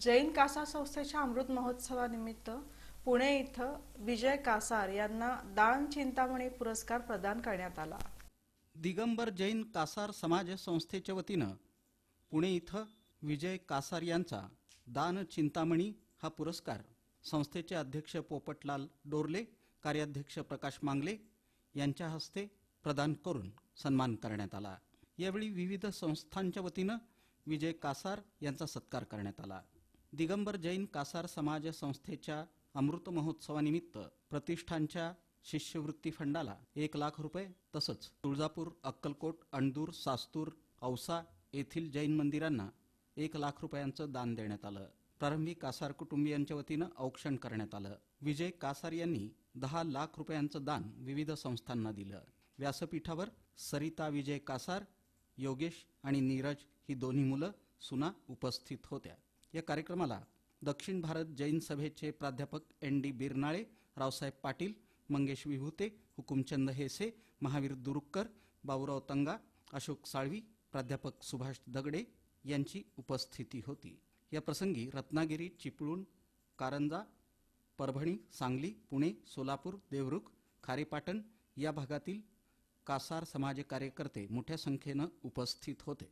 जैन कासार संस्थेच्या अमृत महोत्सवानिमित्त पुणे इथं विजय कासार यांना दान चिंतामणी पुरस्कार प्रदान करण्यात आला. दिगंबर जैन कासार समाज संस्थेच्या वतीनं पुणे इथं विजय कासार यांचा दान चिंतामणी हा पुरस्कार संस्थेचे अध्यक्ष पोपटलाल डोरले कार्याध्यक्ष प्रकाश मांगले यांच्या हस्ते प्रदान करून सन्मान करण्यात आला. यावेळी विविध संस्थांच्या वतीनं विजय कासार यांचा सत्कार करण्यात आला. दिगंबर जैन कासार समाज संस्थेच्या अमृत महोत्सवानिमित्त प्रतिष्ठानच्या शिष्यवृत्ती फंडाला एक लाख रुपये तसंच तुळजापूर अक्कलकोट अणदूर सास्तूर औसा येथील जैन मंदिरांना एक लाख रुपयांचं दान देण्यात आलं. प्रारंभी कासार कुटुंबियांच्या वतीनं औक्षण करण्यात आलं. विजय कासार यांनी दहा लाख रुपयांचं दान विविध संस्थांना दिलं. व्यासपीठावर सरिता विजय कासार योगेश आणि नीरज ही दोन्ही मुलं सुना उपस्थित होत्या. या कार्यक्रमाला दक्षिण भारत जैन सभेचे प्राध्यापक एन डी बिरनाळे रावसाहेब पाटील मंगेश विभूते हुकुमचंद हेसे महावीर दुरुक्कर बाबूराव तंगा अशोक साळवी प्राध्यापक सुभाष दगडे यांची उपस्थिती होती. या प्रसंगी रत्नागिरी चिपळूण कारंजा परभणी सांगली पुणे सोलापूर देवरुख खारेपाटण या भागातील कासार समाज कार्यकर्ते मोठ्या संख्येनं उपस्थित होते.